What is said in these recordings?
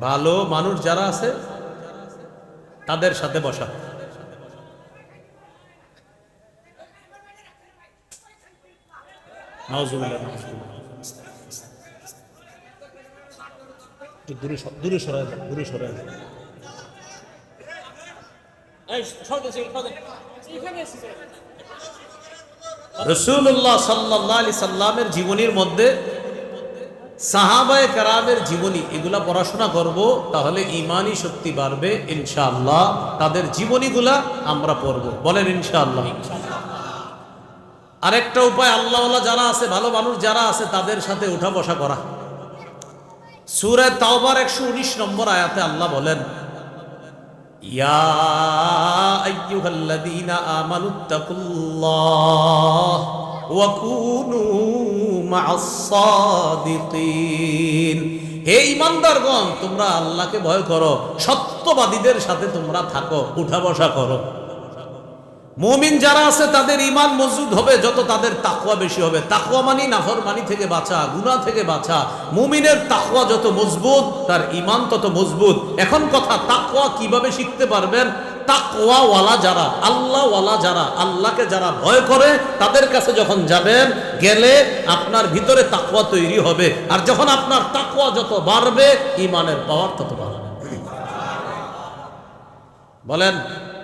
ভালো মানুষ যারা আছে তাদের সাথে বসা। দূরে দূরে দূরে রসুল্লাহ সাল্লাহ আলি সাল্লামের জীবনীর মধ্যে সাহাবায় কারামের জীবনী, এগুলা পড়াশোনা করব, তাহলে ইমানই শক্তি বাড়বে, ইনশাআল্লাহ। তাদের জীবনীগুলা আমরা পড়ব। বলেন ইনশাআল্লাহ। আরেকটা উপায় আল্লাহ যারা আছে, ভালো মানুষ যারা আছে, তাদের সাথে উঠা বসা করা। সুরে তাওবার একশো উনিশ নম্বর আয়াতে আল্লাহ বলেন, ইয়া আমানুত্তাকুল্লাহ হে ঈমানদারগণ, তোমরা আল্লাহকে ভয় করো, সত্যবাদীদের সাথে তোমরা থাকো, উঠা বসা করো। মুমিন যারা আছে, তাদের ইমান মজবুত হবে, যত তাদের তাকওয়া বেশি হবে। তাকওয়া মানি, নাফরমানি থেকে বাঁচা, গুনাহ থেকে বাঁচা। মুমিনের তাকওয়া যত মজবুত, তার ইমান তত মজবুত। এখন কথা, তাকওয়া কীভাবে শিখতে পারবেন? তাকওয়া ওয়ালা যারা আল্লাহ ওয়ালা যারা, আল্লাহকে যারা ভয় করে, তাদের কাছে যখন যাবেন, গেলে আপনার ভিতরে তাকওয়া তৈরি হবে। আর যখন আপনার তাকওয়া যত বাড়বে ইমানের পাওয়ার তত বাড়বে। বলেন,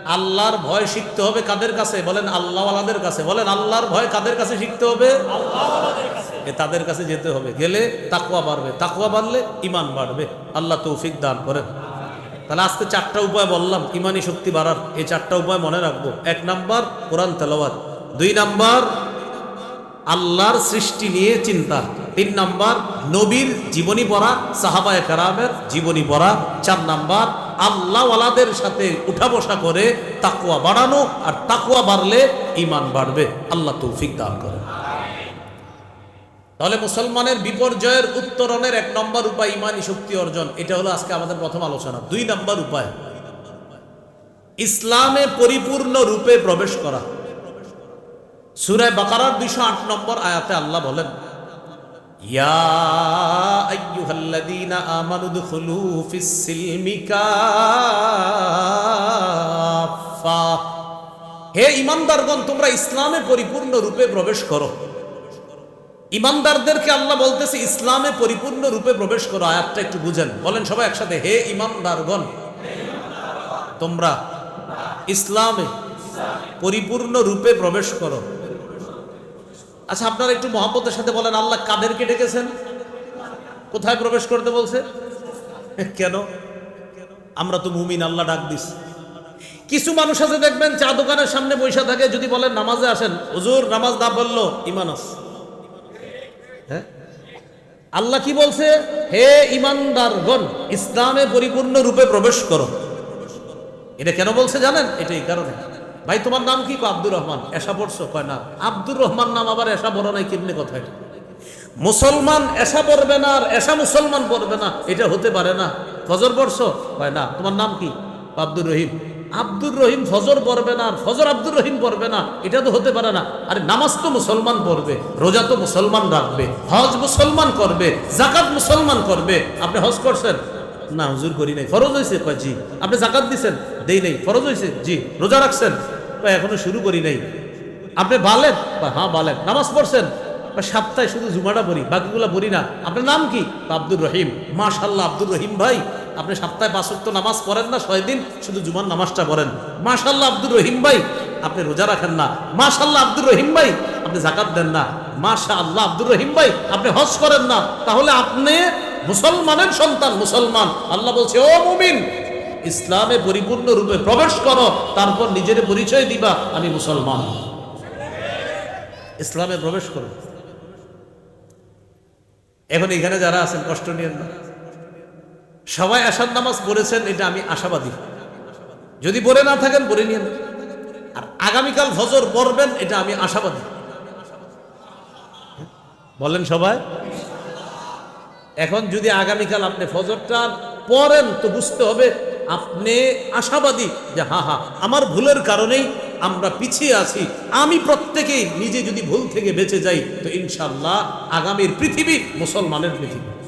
আল্লাহর ভয় শিখতে হবে কাদের কাছে? বলেন, আল্লাহওয়ালাদের কাছে। বলেন, আল্লাহর ভয় কাদের কাছে শিখতে হবে? এ তাদের কাছে যেতে হবে। গেলে তাকুয়া বাড়বে। তাকুয়া বাড়লে ইমান বাড়বে। আল্লাহ তৌফিক দান করেন। তাহলে আজকে চারটা উপায় বললাম, ইমানি শক্তি বাড়ার। এই চারটা উপায় মনে রাখব। এক নাম্বার, কোরআন তেলাওয়াত। দুই নাম্বার, আল্লাহর সৃষ্টি নিয়ে চিন্তা। তিন নাম্বার, নবীর জীবনী পড়া, সাহাবায় কারামের জীবনী পড়া। চার নাম্বার, আল্লাহওয়ালাদের সাথে উঠা বসা করে তাকুয়া বাড়ানো, আর তাকুয়া বাড়লে ইমান বাড়বে। আল্লাহ তৌফিক দান করে তাহলে মুসলমানের বিপর্যয়ের উত্তরণের এক নম্বর উপায় ইমানি শক্তি অর্জন। এটা হলো আজকে আমাদের প্রথম আলোচনা। দুই নম্বর উপায়। ইসলামে পরিপূর্ণ রূপে প্রবেশ করা। সুরায় বাকারার দুইশো আট নম্বর আয়াতে আল্লাহ বলেন হে ইমানদারগণ, তোমরা ইসলামে পরিপূর্ণ রূপে প্রবেশ করো। ইমানদারদেরকে আল্লাহ বলতেছে, ইসলামে পরিপূর্ণ রূপে প্রবেশ করো। আয়াতটা একটু বুঝেন। বলেন সবাই একসাথে, হে ইমানদারগণ, তোমরা ইসলামে পরিপূর্ণ রূপে প্রবেশ করো। আচ্ছা আপনারা একটু মহব্বতের সাথে বলেন, আল্লাহ কাদেরকে ডেকেছেন? কোথায় প্রবেশ করতে বলছে? কেন? আমরা তো মুমিন, আল্লাহ ডাক দিস। কিছু মানুষ আছে দেখবেন, চা দোকানের সামনে বৈশা থাকে, যদি বলেন নামাজে আসেন, হুজুর, নামাজ না বলল ইমান আস হ্যাঁ? আল্লাহ কি বলছে? হে ইমানদারগণ, ইসলামে পরিপূর্ণ রূপে প্রবেশ করো। এটা কেন বলছে জানেন? এটা এই কারণে। ভাই, তোমার নাম কি? আব্দুর রহমান। এসা পড়ছো? কয়, না। আব্দুর রহমান নাম আবার এসা বড় নাই, কেমনি কথা এটা? মুসলমান এসা পড়বে না আর এসা মুসলমান পড়বে না, এটা হতে পারে না। ফজর পড়ছো? কয়, না। তোমার নাম কি, আব্দুর রহিম। আব্দুর রহিম ফজর পড়বে না ফজর আব্দুর রহিম পড়বে না এটা তো হতে পারে না। আরে নামাজ তো মুসলমান পড়বে রোজা তো মুসলমান রাখবে হজ মুসলমান করবে জাকাত মুসলমান করবে। আপনি হজ করছেন? না হুজুর করি নাই ফরজ হয়েছে জি। আপনি জাকাত দিছেন? দেই নাই ফরজ হয়েছে জি। রোজা রাখছেন? এখনও শুরু করি নাই। আপনি বালেন? হ্যাঁ বালেন। নামাজ পড়ছেন? কয়, সপ্তাহে শুধু জুমাটা পড়ি বাকিগুলো পড়ি না। আপনার নাম কি? আব্দুর রহিম। মাশাল্লাহ আব্দুর রহিম ভাই। আপনি সপ্তাহে পাঁচ ওয়াক্ত নামাজ পড়েন না, ছয় দিন শুধু জুমার নামাজটা পড়েন। মাশাল্লাহ আব্দুর রহিম ভাই, আপনি রোজা রাখেন না। মাশাল্লাহ আব্দুর রহিম ভাই, আপনি জাকাত দেন না। মাশা আল্লাহ আব্দুর রহিম ভাই, আপনি হজ করেন না। তাহলে আপনি মুসলমানের সন্তান, মুসলমান। আল্লাহ বলছে, ও মুমিন, ইসলামে পরিপূর্ণ রূপে প্রবেশ করো, তারপর নিজের পরিচয় দিবা, আমি মুসলমান। ইসলামে প্রবেশ করো। এখন এখানে যারা আছেন, কষ্ট নিয়েন না। সবাই আসার নামাজ পড়েছেন, এটা আমি আশাবাদী। যদি পড়ে না থাকেন পড়ে নিয়েন। আর আগামীকাল ফজর পড়বেন, এটা আমি আশাবাদী। বলেন সবাই। এখন যদি আগামীকাল আপনি ফজরটা পড়েন, তো বুঝতে হবে আপনি আশাবাদী যে হা হা, আমার ভুলের কারণেই আমরা পিছিয়ে আছি। আমি প্রত্যেকেই নিজে যদি ভুল থেকে বেঁচে যাই, তো ইনশাল্লাহ আগামীর পৃথিবী মুসলমানের পৃথিবী।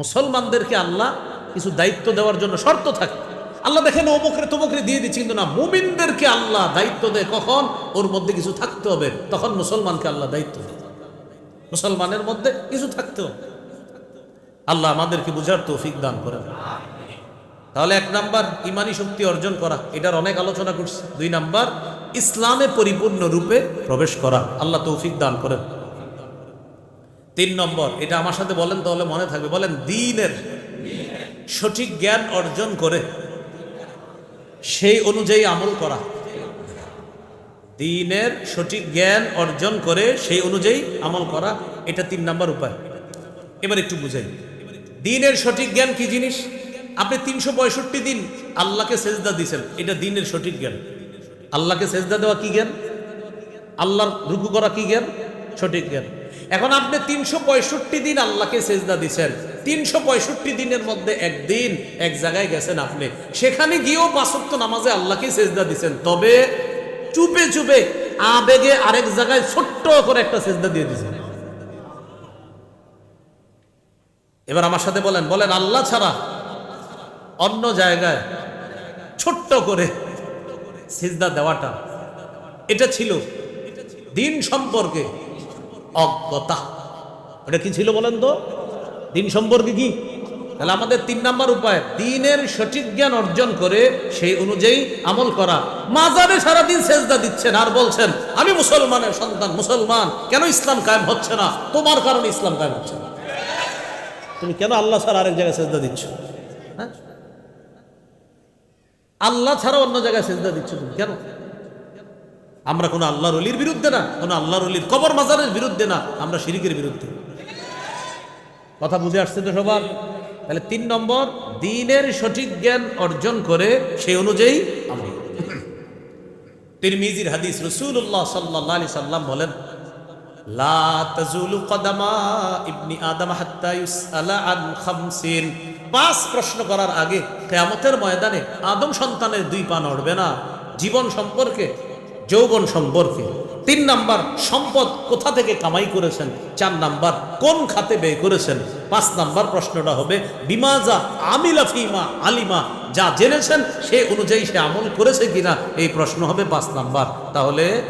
মুসলমানদেরকে আল্লাহ কিছু দায়িত্ব দেওয়ার জন্য শর্ত থাকে। আল্লাহ দেখেন, অমুকরে তমুকরে দিয়ে দিচ্ছে, কিন্তু না, মুমিনদেরকে আল্লাহ দায়িত্ব দেয় কখন? ওর মধ্যে কিছু থাকতে হবে। তখন মুসলমানকে আল্লাহ দায়িত্ব দেয়। মুসলমানের মধ্যে কিছু থাকতে হবে। আল্লাহ আমাদেরকে বুঝার তৌফিক দান করেন। তাহলে এক নাম্বার, ইমানি শক্তি অর্জন করা। এটার অনেক আলোচনা করছি। দুই নাম্বার, ইসলামে পরিপূর্ণ রূপে প্রবেশ করা। আল্লাহ তৌফিক দান করেন। তিন নম্বর, এটা আমার সাথে বলেন তাহলে মনে থাকবে, বলেন দিনের সঠিক জ্ঞান অর্জন করে সেই অনুযায়ী আমল করা। দিনের সঠিক জ্ঞান অর্জন করে সেই অনুযায়ী আমল করা, এটা তিন নম্বর উপায়। এবার একটু বুঝাই। দিনের সঠিক জ্ঞান কি জিনিস? আপনি তিনশো পঁয়ষট্টি দিন আল্লাহকে সেজদা দিছেন এটা দিনের সঠিক জ্ঞান। আল্লাহকে সেজদা দেওয়া কি জ্ঞান? আল্লাহর রুকু করা কি জ্ঞান? সঠিক জ্ঞান। এখন আপনি তিনশো পঁয়ষট্টি দিন আল্লাহকে সেজদা দিছেন। তিনশো দিনের মধ্যে একদিন এক জায়গায় গেছেন আপনি। সেখানে গিয়েও পাঁচত্ব নামাজে আল্লাহকে সেজদা দিছেন। তবে চুপে চুপে আবেগে আরেক জায়গায় ছোট্ট করে একটা সেজদা দিয়ে দিয়েছেন এবার আমার সাথে বলেন বলেন, আল্লাহ ছাড়া অন্য জায়গায় ছোট্ট করে সিজদা দেওয়াটা, এটা ছিল দিন সম্পর্কে অজ্ঞতা। এটা কি ছিল বলেন তো? দিন সম্পর্কে কি? তাহলে আমাদের তিন নাম্বার উপায়, দিনের সঠিক জ্ঞান অর্জন করে সেই অনুযায়ী আমল করা। মাজারে সারাদিন সেজদা দিচ্ছেন আর বলছেন, আমি মুসলমানের সন্তান, মুসলমান, কেন ইসলাম কায়েম হচ্ছে না? তোমার কারণে ইসলাম কায়েম হচ্ছে না। তুমি কেন আল্লাহ ছাড়া আরেক জায়গায় সেজদা দিচ্ছ? হ্যাঁ? আল্লাহ ছাড়া অন্য জায়গায় সেজদা দিচ্ছ তুমি? কেন? আমরা কোনো আল্লাহর অলির বিরুদ্ধে না, কোনো আল্লাহর অলির কবর মাজারের বিরুদ্ধে না, আমরা শিরিকের বিরুদ্ধে। কথা বুঝে আসছে তো সবার? তাহলে তিন নম্বর, দিনের সঠিক জ্ঞান অর্জন করে সেই অনুযায়ী আমল তিরমিজির হাদিস রসুল্লাহ সাল্লাহ আলি সাল্লাম বলেন কদামা পাঁচ প্রশ্ন করার আগে কিয়ামতের ময়দানে আদম সন্তানের দুই পা নড়বে না। জীবন সম্পর্কে যৌবন সম্পর্কে। তিন নাম্বার, সম্পদ কোথা থেকে কামাই করেছেন? চার নাম্বার, কোন খাতে ব্যয় করেছেন? পাঁচ নাম্বার প্রশ্নটা হবে, বিমাজা আমিলা ফিমা আলিমা, যা জেনেছেন সে অনুযায়ী সে আমল করেছে কিনা? এই প্রশ্ন হবে পাঁচ নাম্বার। তাহলে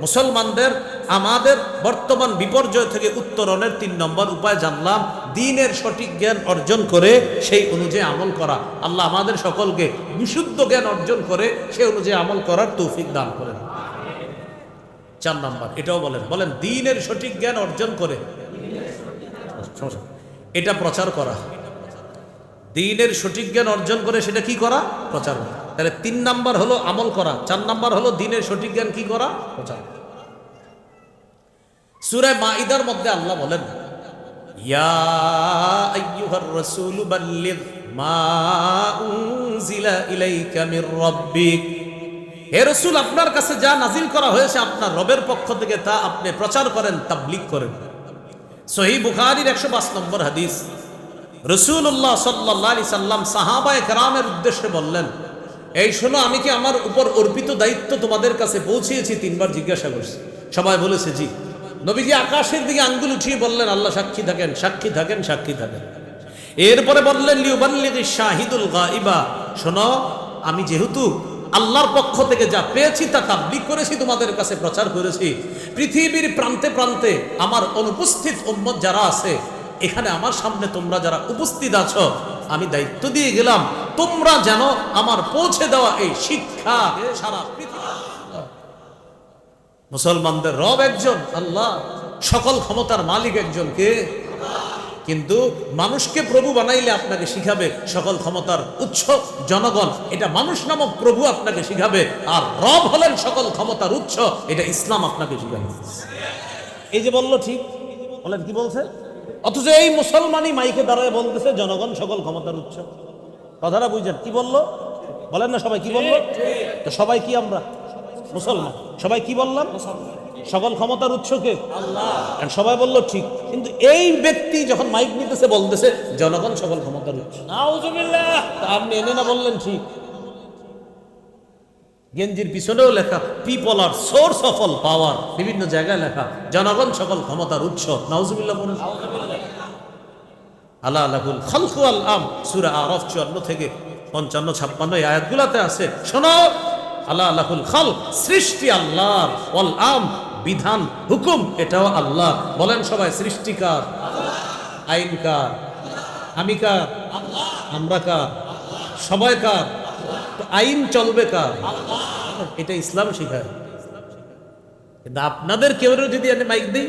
মুসলমানদের, আমাদের বর্তমান বিপর্যয় থেকে উত্তরণের তিন নম্বর উপায় জানলাম। দিনের সঠিক জ্ঞান অর্জন করে সেই অনুযায়ী আমল করা। আল্লাহ আমাদের সকলকে বিশুদ্ধ জ্ঞান অর্জন করে সেই অনুযায়ী আমল করার তৌফিক দান করেন। চার নাম্বার, এটাও বলেন। বলেন, দিনের সঠিক জ্ঞান অর্জন করে। এটা প্রচার করা। দিনের সঠিক জ্ঞান অর্জন করে সেটা কি করা? প্রচার করা। তাহলে তিন নাম্বার হলো আমল করা। চার নাম্বার হলো দিনের সঠিক জ্ঞান কি করা? প্রচার। সূরা মাইদার মধ্যে আল্লাহ বলেন, ইয়া আইয়ুহার রাসূল, আপনার কাছে যা নাজিল করা হয়েছে আপনার রবের পক্ষ থেকে তা আপনি প্রচার করেন, তাবলীগ করেন। সহি বুখারীর 105 নম্বর হাদিস। রসুল্লাহ সাল্লাহ আলি সাল্লাম সাহাবায় কেরামের উদ্দেশ্যে বললেন, এই শোনো, আমি কি আমার উপর অর্পিত দায়িত্ব তোমাদের কাছে পৌঁছিয়েছি? তিনবার জিজ্ঞাসা করছি। সবাই বলেছে, জি। নবীজি আকাশের দিকে আঙ্গুল উঠিয়ে বললেন, আল্লাহ, সাক্ষী থাকেন সাক্ষী থাকেন সাক্ষী থাকেন। এরপরে বললেন, লিউবাল্লিগি শাহিদুল গাইবা। শোনো, আমি যেহেতু আল্লাহর পক্ষ থেকে যা পেয়েছি তা তাবলিগ করেছি, তোমাদের কাছে প্রচার করেছি। পৃথিবীর প্রান্তে প্রান্তে আমার অনুপস্থিত উম্মত যারা আছে, এখানে আমার সামনে তোমরা যারা উপস্থিত আছো, আমি দায়িত্ব দিয়ে গেলাম, তোমরা যেন আমার পৌঁছে দেওয়া এই শিক্ষা সারা মুসলমানদের রব একজন, আল্লাহ। সকল ক্ষমতার মালিক একজন কে? কিন্তু মানুষকে প্রভু বানাইলে আপনাকে শিখাবে সকল ক্ষমতার উৎস, জনগণ। এটা মানুষ নামক প্রভু আপনাকে শিখাবে, আর রব হলেন সকল ক্ষমতার উৎস, এটা ইসলাম আপনাকে শিখাবে। এই যে বলল ঠিক, বলেন কি বলছে? অথচ এই মুসলমানই মাইকে দাঁড়ায় বলতেছে, জনগণ সকল ক্ষমতার উৎস। কথাটা বুঝছেন? কি বলল? বলেন না সবাই কি বলল? তো সবাই কি আমরা? মুসলমান। সবাই কি বললাম? সকল ক্ষমতার উৎস কে? সবাই বলল ঠিক। কিন্তু এই ব্যক্তি যখন মাইক নিতেছে বলতেছে জনগণ সকল ক্ষমতার উৎস। আপনি এনে না বললেন ঠিক। গেঞ্জির পিছনেও লেখা people are source of all power বিভিন্ন জায়গায় লেখা জনগণ সকল ক্ষমতার উৎস। নাউজুবিল্লাহ বলেন। আল্লাহ আল্লাহুল খালকু আল আম সুরা আরফ চুয়ান্ন থেকে পঞ্চান্ন ছাপ্পান্ন এই আয়াতগুলাতে আছে। শোনো আল্লাহ আল্লাহুল খাল সৃষ্টি আল্লাহ ওয়াল আম। বিধান, হুকুম, এটাও আল্লাহ। বলেন সবাই সৃষ্টিকার আইন কার? আমি কার? আমরা কার? সবাই কার? আইন চলবে কার? এটা ইসলাম শিখায়। কিন্তু আপনাদের কেউ যদি আমি মাইক দিই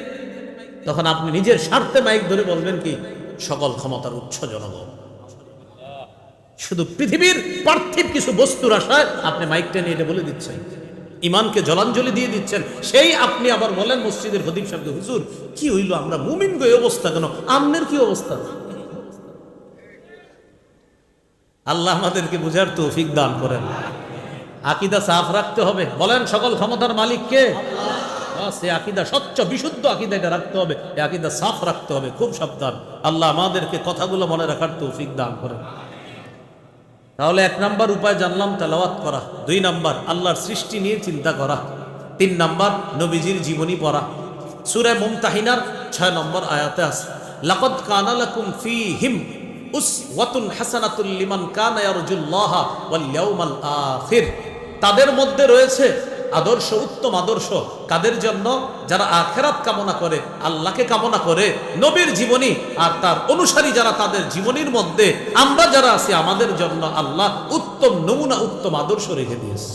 তখন আপনি নিজের স্বার্থে মাইক ধরে বলবেন কি, সকল ক্ষমতার উচ্চ জনগণ। শুধু পৃথিবীর পার্থিব কিছু বস্তুর আশায় আপনি মাইকটা নিয়ে এটা বলে দিচ্ছেন। ইমানকে জলাঞ্জলি দিয়ে দিচ্ছেন। সেই আপনি আবার বলেন মসজিদের হদিব সাহেবকে হুজুর কি হইল আমরা মুমিন গো অবস্থা কেন? আমনের কি অবস্থা? আল্লাহ আমাদেরকে বুঝার তৌফিক দান করেন। আকিদা সাফ রাখতে হবে। বলেন সকল ক্ষমতার মালিক কে? বাস, আকিদা স্বচ্ছ বিশুদ্ধ আকিদা এটা রাখতে হবে। আকিদা সাফ রাখতে হবে। খুব সাবধান। আল্লাহ আমাদেরকে কথাগুলো মনে রাখার তৌফিক দান করেন। তাহলে এক নাম্বার উপায় জানলাম, তেলাওয়াত করা। দুই নাম্বার, আল্লাহর সৃষ্টি নিয়ে চিন্তা করা। তিন নাম্বার, নবীজির জীবনী পড়া। সুরে মুমতাহিনার ছয় নম্বর আয়াতে আছে, লাকদ কানালাকুম ফি হিম উসওয়াতুন হাসানাতুল লিমান কানা ইয়ারজুল্লাহ ওয়াল ইয়াউমাল আখির। তাদের মধ্যে রয়েছে আদর্শ, উত্তম আদর্শ কাদের জন্য? যারা আখেরাত কামনা করে, আল্লাহকে কামনা করে, নবীর জীবনী আর তার অনুসারী যারা তাদের জীবনীর মধ্যে, আমরা যারা আছি, আমাদের জন্য আল্লাহ উত্তম নমুনা, উত্তম আদর্শ রেখে দিয়েছে।